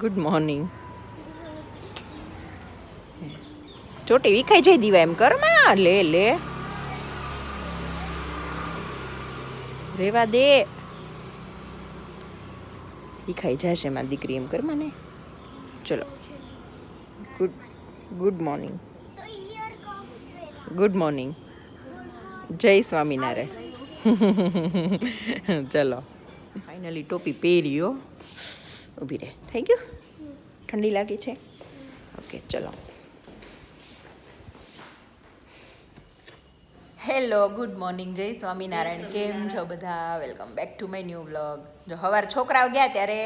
Good morning. ચોટી વિખાઈ જાય દીવા એમ કરમાં, લે લે. રેવા દે. વિખાઈ જશે માં દીકરી એમ કર મને ચલો. Good good morning. Good morning. જય સ્વામિનારાયણ. ચલો. ફાઇનલી ટોપી પહેર્યો ઊભી રહે. થઈ ગયું? ઠંડી લાગી છે? ઓકે ચલો. હેલો ગુડ મોર્નિંગ જય સ્વામિનારાયણ. કેમ છો બધા? Welcome back to my new vlog જો સવાર છોકરાઓ ગયા ત્યારે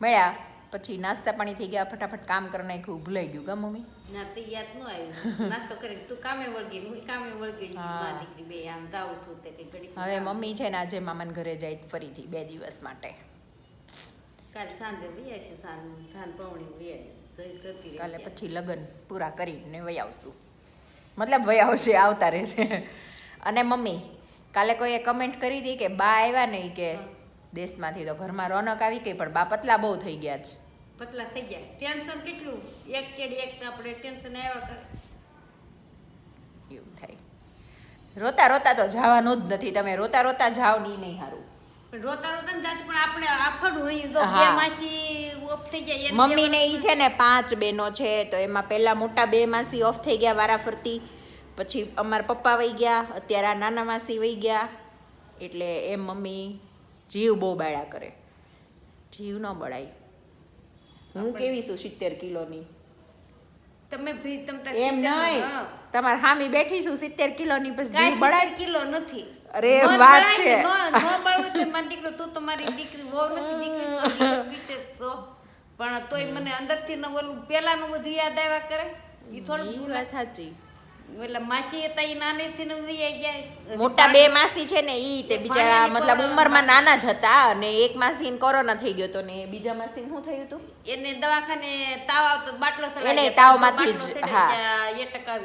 મળ્યા પછી નાસ્તા પાણી થઈ ગયા ફટાફટ કામ કરી નાખ્યું ભૂલાઈ ગયું કા મમ્મી? ના તે યાદ ન આવ્યું. નાસ્તો કરી તું કામે વળગી હું કામે વળગી હા. માં દીકરી બે આમ જાઉં છું તે કઈ ઘડી હવે મમ્મી છે ને આજે મામાન ઘરે જાય ફરીથી બે દિવસ માટે. કાલે સાંજે લઈ આવીશું સાંજ સાંજ પવણી આવી રહી. કાલે પછી લગ્ન પૂરા કરીને વહી આવશું. મતલબ વહી આવશે આવતા રહેશે. અને મમ્મી કાલે કોઈએ કમેન્ટ કરી હતી કે બા આવ્યા નહીં કે દેશમાંથી તો ઘરમાં રોનક આવી ગઈ પણ બા પતલા બહુ થઈ ગયા છે. પતલા થઈ ગયા. ટેન્શન કેટલું? એક કેડી એક આપણે ટેન્શન આવ્યા કર. એવું થાય. રોતા રોતા તો જવાનું જ નથી. તમે રોતા રોતા જાઓ નહીં નહીં સારું રોતા રોતા ને જાતી પણ આપણે આફડ હોય તો બે માસી ઓફ થઈ ગયા એને મમ્મીને ઈ છે ને પાંચ બહેનો છે તો એમાં પહેલા મોટા બે માસી ઓફ થઈ ગયા વારાફરતી પછી અમારા પપ્પા વહી ગયા અત્યારે આ નાના માસી વહી ગયા એટલે એમ મમ્મી જીવ બહુ બાળા કરે. જીવ ન બળાય. હું કેવી છું સિત્તેર કિલોની? તમે એમ નહીં. તમારે હામી બેઠી છું સિત્તેર કિલોની પછી જીવ બળાય. કિલો નથી. અરે, વાત છે. મારી દીકરો તું તો મારી દીકરી વહુ નથી દીકરી તો વિશેષ તો પણ તોય મને અંદરથી ન ઓલું પેલાનું બધું યાદ આવ્યા કરે. એ થોડું સાચી. એટલે માસી હતા એ નાનેથી ને જાય મોટા બે માસી છે ને ઈ તે બિચારા મતલબ ઉંમરમાં નાના જ હતા અને એક માસી કોરોના થઈ ગયો તો ને બીજા માસી શું થયું હતું એને દવાખાને તાવ આવતો બાટલો એને. તાવમાંથી જ, હા.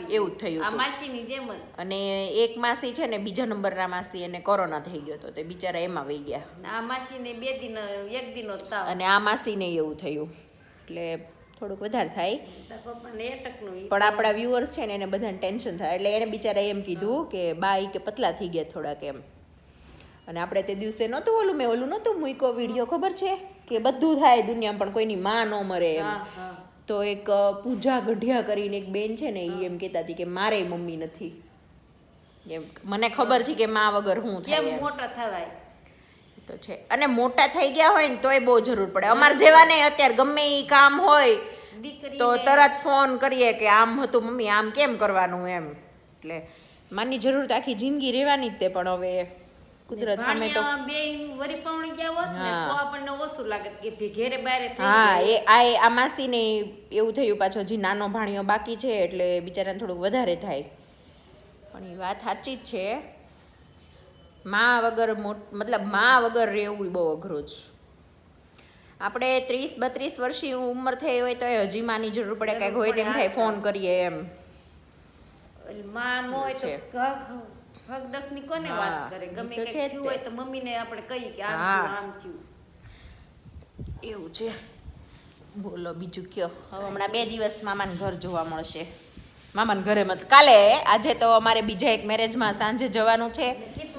એવું થયું આ હતું. માસીની જેમ જ અને એક માસી છે ને બીજા નંબરના માસી એને કોરોના થઈ ગયો તો તે બિચારા એમાં વહી ગયા આ માસીને બે દિન એક દિનો તાવ અને આ માસીને એવું થયું એટલે થોડુંક વધારે થાય. પણ આપણા વ્યુઅર્સ છે ને એને બધાને ટેન્શન થાય. એટલે એને બિચારા એમ કીધું કે બાઈ કે પતલા થઈ ગયા થોડાક એમ. અને આપણે તે દિવસે નહોતું ઓલું મેં ઓલું નહોતું મૂક્યો વીડિયો ખબર છે? કે બધું થાય દુનિયામાં પણ કોઈની માં ન મરે એમ. તો એક પૂજા ગઢિયા કરીને એક બેન છે ને એ એમ કહેતા હતી કે મારે મમ્મી નથી. એમ મને ખબર છે કે માં વગર હું થાય મોટા થવાય? તો છે. અને મોટા થઈ ગયા હોય ને તોય બહુ જરૂર પડે. અમાર જેવા નહીં અત્યારે ગમે એ કામ હોય તો તરત ફોન કરીએ કે આમ હતું મમ્મી આમ કેમ કરવાનું એમ. એટલે માની જરૂર તો આખી જિંદગી રહેવાની જ તે પણ હવે કુદરત સામે તો બે વરી પાવણી ગયા હોત ને તો આપણને ઓછું લાગે કે ભઈ બારે થઈ હા એ આ એ- આ માસીને એવું થયું પાછો હજી નાનો ભાણિયો બાકી છે એટલે બિચારાને થોડુંક વધારે થાય. પણ એ વાત સાચી જ છે. મા વગર મતલબ મા વગર રહેવું બહુ અઘરું છે. આપણે ત્રીસ બત્રીસ વર્ષની ઉંમર થઈ હોય તો હજી માની જરૂર પડે કાંઈક હોય તેમ થાય ફોન કરીએ એમ. માં હોય તો છે. કોને વાત કરે? ગમે કંઈક થયું હોય તો મમ્મીને આપણે કહીએ કે આમ થયું આમ થયું. એવું છે. બોલો બીજું કયો? હવે હમણાં બે દિવસ મામાને ઘર જોવા મળશે. મામાને ઘરે મત કાલે આજે તો અમારે બીજા એક મેરેજમાં સાંજે જવાનું છે.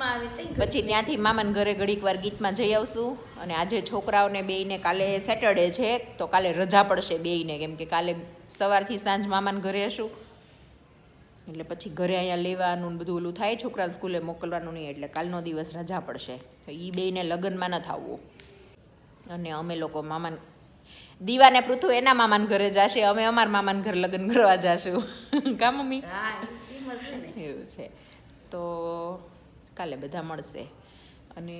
ગીતમાં આવી પછી ત્યાંથી મામાને ઘરે ઘડીક વાર ગીતમાં જઈ આવશું. અને આજે છોકરાઓને બેયને કાલે સેટરડે છે તો કાલે રજા પડશે બેયને કેમ કે કાલે સવારથી સાંજ મામાને ઘરે હશું. એટલે પછી ઘરે અહીંયા લેવાનું બધું ઓલું થાય છોકરાને સ્કૂલે મોકલવાનું નહીં એટલે કાલનો દિવસ રજા પડશે. તો એ બેયને લગ્નમાં ન થવું. અને અમે લોકો મામાન દીવાને પૃથુ એના મામાને ઘરે જશે અમે અમારા મામાને ઘર લગ્ન કરવા જાશું. કા મમ્મી? હા એવું છે. તો કાલે બધા મળશે. અને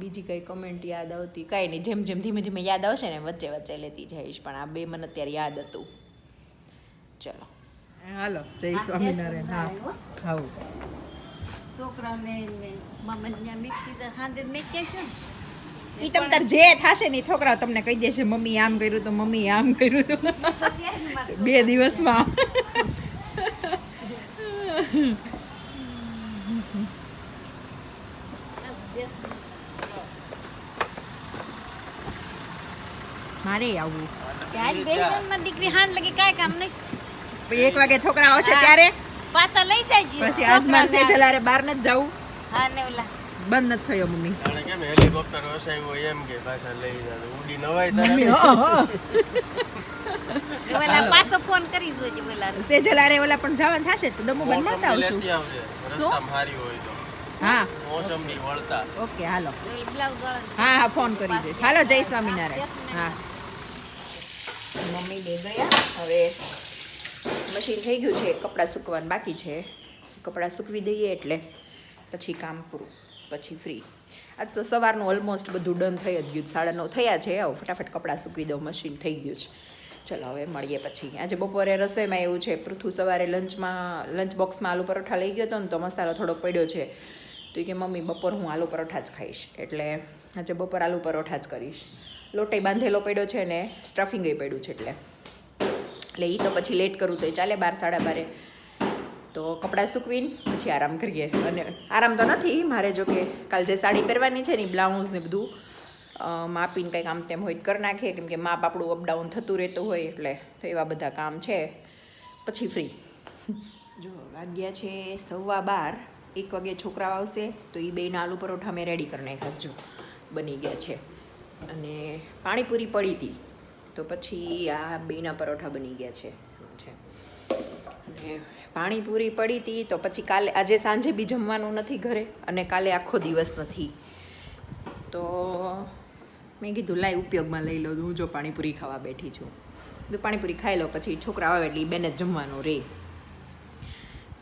બીજી કઈ કમેન્ટ યાદ આવતી? કાંઈ નહીં જેમ જેમ ધીમે ધીમે યાદ આવશે ને વચ્ચે વચ્ચે લેતી જઈશ પણ આ બે મને અત્યારે યાદ હતું. ચલો. હાલો જય સ્વામિનારાયણ. હા હાઉ છોકરાઓને ને મામા ત્યાં મેકી દીધા હાંજે મેકી છે ને? ઈ તમ તાર જે થશે ને છોકરાઓ તમને કહી દેશે મમ્મી આમ કર્યું તો મમ્મી આમ કર્યું તો. બે દિવસમાં. મારે આવવું બેસનમાં દીકરી હાન લગી કાંઈ કામ નહીં. એક વાગે છોકરા આવશે ત્યારે? પાછા લઈ જાય પછી આજ મારે સેજલારે બહાર જવું. હા ને ઓલા. બંધ નથી થયો મમ્મી. કેમ હેલિકોપ્ટર વસાવ્યું એમ કે પાછા લઈ જાય. ઉડી નવાય તારે હા, હા. ઓલા પાછો ફોન કરી જોજે ઓલા સેજલારે ઓલા પણ જવાનું થાશે તો દમુ બન મળતા આવશું. હોય તો. હા. મોસંબી વળતા. ઓકે હાલો. બ્લાઉઝ હા હા ફોન કરી દે. હાલો જય સ્વામિનારાયણ. હા. મમ્મી લઈ ગયા. હવે મશીન થઈ ગયું છે, કપડાં સૂકવાનું બાકી છે. કપડાં સૂકવી દઈએ એટલે પછી કામ પૂરું, પછી ફ્રી આજ તો સવારનું ઓલમોસ્ટ બધું ડન થઈ જ ગયું. સાડા નવ થયા છે, આવો ફટાફટ કપડાં સૂકવી દઉં મશીન થઈ ગયું છે. ચલો હવે મળીએ પછી. આજે બપોરે રસોઈમાં એવું છે પૃથુ સવારે લંચમાં, લંચ બોક્સમાં આલુ પરોઠા લઈ ગયો હતો ને તો મસાલો થોડોક પડ્યો છે. તો કે મમ્મી બપોર હું આલુ પરોઠા જ ખાઈશ. એટલે આજે બપોર આલુ પરોઠા જ કરીશ. લોટે બાંધેલો પડ્યો છે ને સ્ટફિંગે પડ્યું છે એટલે. એટલે એ તો પછી લેટ કરું તો ચાલે બાર, સાડા બારે. તો કપડાં સૂકવીને, પછી આરામ કરીએ. અને આરામ તો નથી, મારે જો કે કાલ જે સાડી પહેરવાની છે ને બ્લાઉઝ ને બધું માપીને કંઈક આમ તેમ હોય કરી નાખીએ. કેમ કે માપ આપણું અપડાઉન થતું રહેતું હોય એટલે તો એવા બધા કામ છે. પછી ફ્રી જો, વાગ્યા છે સવા બાર, એક વાગે છોકરાઓ આવશે, તો એ બેના આલુ પરોઠા મેં રેડી કરી નાખ્યા. બની ગયા છે. અને પાણીપુરી પડી હતી તો પછી આ બેના પરોઠા બની ગયા છે. અને પાણીપુરી પડી હતી તો પછી કાલે, આજે સાંજે બી જમવાનું નથી ઘરે અને કાલે આખો દિવસ નથી. તો મેં કીધું લાઈ ઉપયોગમાં લઈ લો, હું જો પાણીપુરી ખાવા બેઠી છું. પાણીપુરી ખાઈ લો, પછી છોકરા આવે એટલે બેને જમવાનું રહે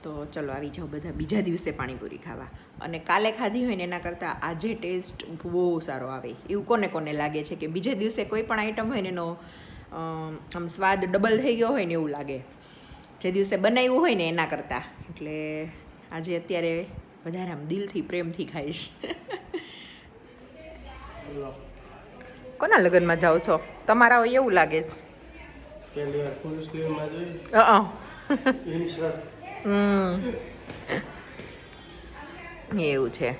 તો ચલો આવી જાઓ બધા બીજા દિવસે પાણીપુરી ખાવા. અને કાલે ખાધી હોય ને એના કરતાં આજે ટેસ્ટ બહુ સારો આવે. એવું કોને કોને લાગે છે કે બીજે દિવસે કોઈ પણ આઈટમ હોય ને એનો આમ સ્વાદ ડબલ થઈ ગયો હોય ને એવું લાગે. જે દિવસે બનાવ્યું હોય ને એના કરતાં. એટલે આજે અત્યારે વધારે આમ દિલથી પ્રેમથી ખાઈશ. કોના લગ્નમાં જાઓ છો? તમારા હોય એવું લાગે છે. પહેલી વાર ફૂલ સ્લીવમાં જોઈ અ ઇન્સર્ટ હમ. એવું છે.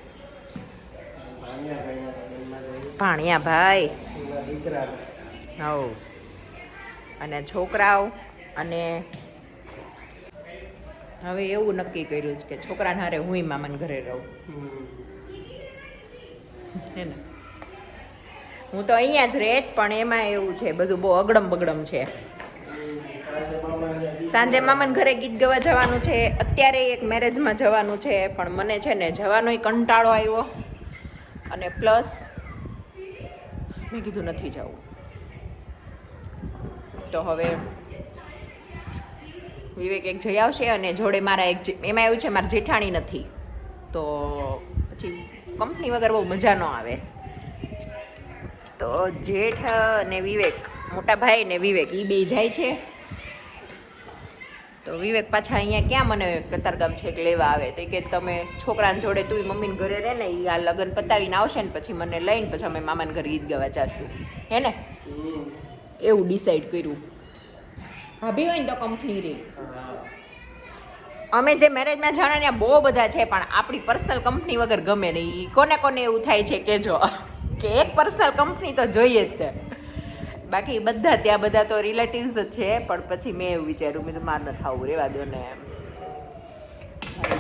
ભાણિયા ભાઈ હવ. અને છોકરાઓ અને હવે એવું નક્કી કર્યું છે કે છોકરાને હારે હું મામાને ઘરે રહું. હે ને? હું તો અહીંયા જ રહેત પણ એમાં એવું છે, બધું બહુ અગડમ બગડમ છે. સાંજે મામાને ઘરે ગીત ગવા જવાનું છે. અત્યારે એક મેરેજમાં જવાનું છે, પણ મને છે ને જવાનોય કંટાળો આવ્યો. અને પ્લસ મેં કીધું નથી જવું. તો હવે વિવેક એક જઈ આવશે અને જોડે મારા એક એમાં એવું છે, મારા જેઠાણી નથી. તો પછી કંપની વગર બહુ મજા ન આવે. તો જેઠ અને વિવેક, મોટા ભાઈ ને વિવેક એ બે જાય છે. તો વિવેક પાછા અહીંયા ક્યાં મને કતારગામ છેક લેવા આવે? તો કે તમે છોકરાને જોડે તું મમ્મીને ઘરે રહે ને એ આ લગ્ન પતાવીને આવશે ને પછી મને લઈને પછી અમે મામાને ઘરે ગીત ગાવા જશું. હે ને? એવું ડિસાઈડ કર્યું. ભાભી હોય ને તો કંપની રે અમે જે મેરેજમાં જાણે ત્યાં બહુ બધા છે પણ આપણી પર્સનલ કંપની વગર ગમે નહીં. કોને કોને એવું થાય છે કે જો કે એક પર્સનલ કંપની તો જોઈએ જ તે. બાકી બધા ત્યાં બધા તો રિલેટિવ્સ જ છે પણ પછી મેં એવું વિચાર્યું મેં તો માર ન થાવું રેવા દો ને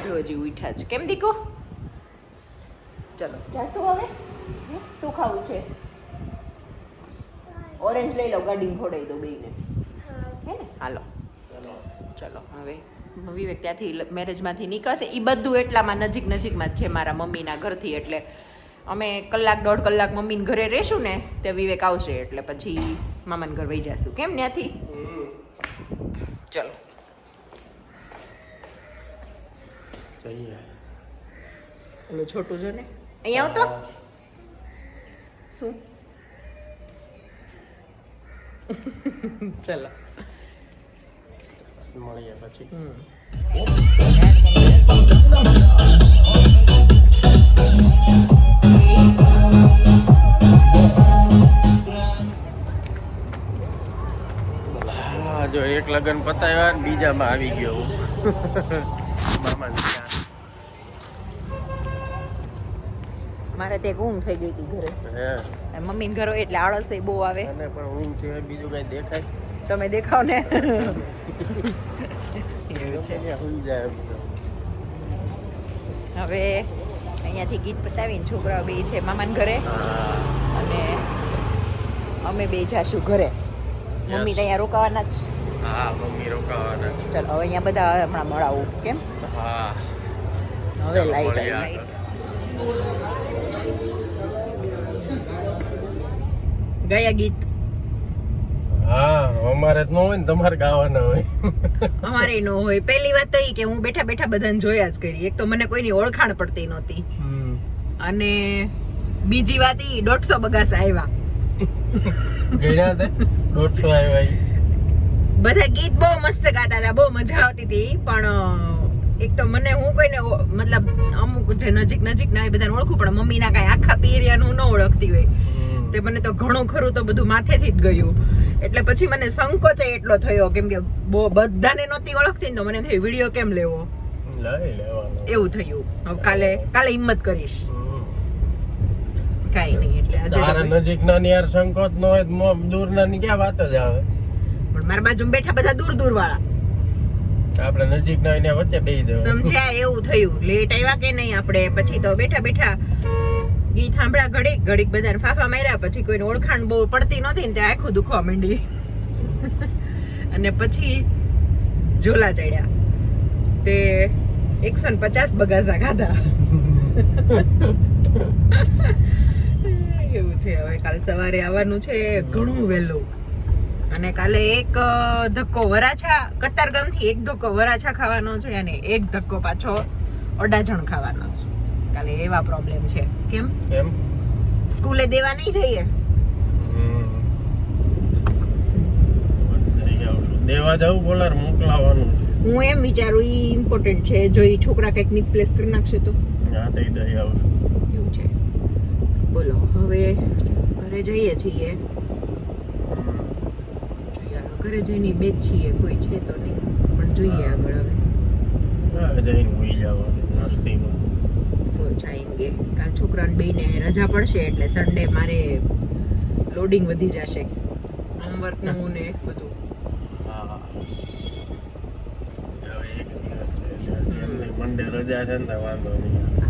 જો હજી ઉઠા છે. કેમ દીકો? ચલો. જાશું હવે? શું ખાવું છે? ઓરેન્જ લઈ લો ગાડી ફોડાઈ દો બેને હે. ને? હાલો. ચલો હવે વિવેક ત્યાંથી મેરેજમાંથી નીકળશે. એ બધું એટલામાં નજીક નજીકમાં જ છે મારા મમ્મીના ઘરથી એટલે અમે કલાક દોઢ કલાક મમ્મીને ઘરે રહેશું ને તે વિવેક આવશે એટલે પછી મામાને ઘર વહી જશું. કેમ ત્યાંથી ચલો. પેલો છોટું છે ને? અહીંયા આવતો? શું? ચલો. મળીએ પછી. હમ. હા જો એક લગ્ન પતાવ્યા ને બીજામાં આવી ગયો મામા મારે તે ઊંઘ થઈ ગઈ હતી ઘરે. મમ્મી ઘરો મમ્મીને ઘર હોય એટલે આળસ બહુ આવે. પણ ઊંઘ છે બીજું કઈ દેખાય? તમે દેખાવ ને. હવે અહીંયાથી ગીત પતાવીને છોકરાઓ બે છે મામાને ઘરે. અને અમે બે જાશું ઘરે. મમ્મી તો અહીંયા રોકાવાના જ. હા મમ્મી રોકાવાના ચલો હવે અહીંયા બધા હમણાં મળાવું કેમ? હા. હવે લાઈટ આગળ. ગયા ગીત. હા અમારે ન હોય ને તમારે ગાવાના હોય. અમારે નો હોય. પહેલી વાત તો એ કે હું બેઠા બેઠા બધાને જોયા જ કરી. એક તો મને કોઈની ઓળખાણ પડતી નહોતી. અને બીજી વાત ઈ દોઢસો બગાસા આવ્યા ગયા તે દોઢસો આવ્યા બધા ગીત બહુ મસ્ત ગાતા હતા બહુ મજા આવતી હતી. પણ એક તો મને હું કોઈને મતલબ અમુક જે નજીક નજીક ના હોય બધાને ઓળખું પણ મમ્મીના કાંઈ આખા પીરિયાનું ન ઓળખતી હોય. તે મને તો ઘણું ખરું તો બધું માથેથી જ ગયું. એટલે પછી મને સંકોચ એટલો થયો કેમ કે બધાને નહોતી ઓળખતી ને તો મને થયું વીડિયો કેમ લેવો? એવું થયું. હવે કાલે કાલે હિંમત કરીશ. હમ. નહીં એટલે આજે તારા નજીક ના યાર સંકોચ નો હોય તો દૂર ના ની ક્યાં વાત જ આવે? પણ મારા બાજુ બેઠા બધા દૂર દૂર વાળા આપણે નજીક ના એના વચ્ચે બેસી દેવાનું સમજ્યા? એવું થયું. લેટ આવ્યા કે નહીં આપણે? પછી તો બેઠા બેઠા ગીત થાંભળા ઘડીક ઘડીક બધાને ફાફા માર્યા, પછી કોઈને ઓળખાણ બહુ પડતી નહોતી ને તે આખું દુખવા માંડી. અને પછી ઝોલા ચડ્યા. તે એકસો ને પચાસ બગાસા ખાધા. એવું છે, હવે કાલ સવારે આવવાનું છે ઘણું વહેલું. અને કાલે એક ધક્કો વરાછા, કતારગામથી એક ધક્કો વરાછા ખાવાનો છે અને એક ધક્કો પાછો અડાજણ ખાવાનો છે. કાલે એવા પ્રોબ્લેમ છે. કેમ? કેમ સ્કૂલે દેવા નહીં જઈએ. દેવા જવું બોલાર મોકલાવાનું હું એમ વિચારું ઈ ઇમ્પોર્ટન્ટ છે. જો ઈ છોકરા કંઈક મિસપ્લેસ કરી નાખશે તો? હા દઈ દઈ આવું એવું છે. બોલો હવે ઘરે જઈએ છીએ. ઘરે જઈને બે છીએ કોઈ છે તો નહીં. પણ જોઈએ આગળ હવે. જઈને ઉઈ જવાનું મસ્તીમાં સો જાએંગે કાલ છોકરાને બેને રજા પડશે એટલે સન્ડે મારે લોડિંગ વધી જશે. હોમવર્કનું ને બધું. મંડે રજા છે ને વાંધો નહીં.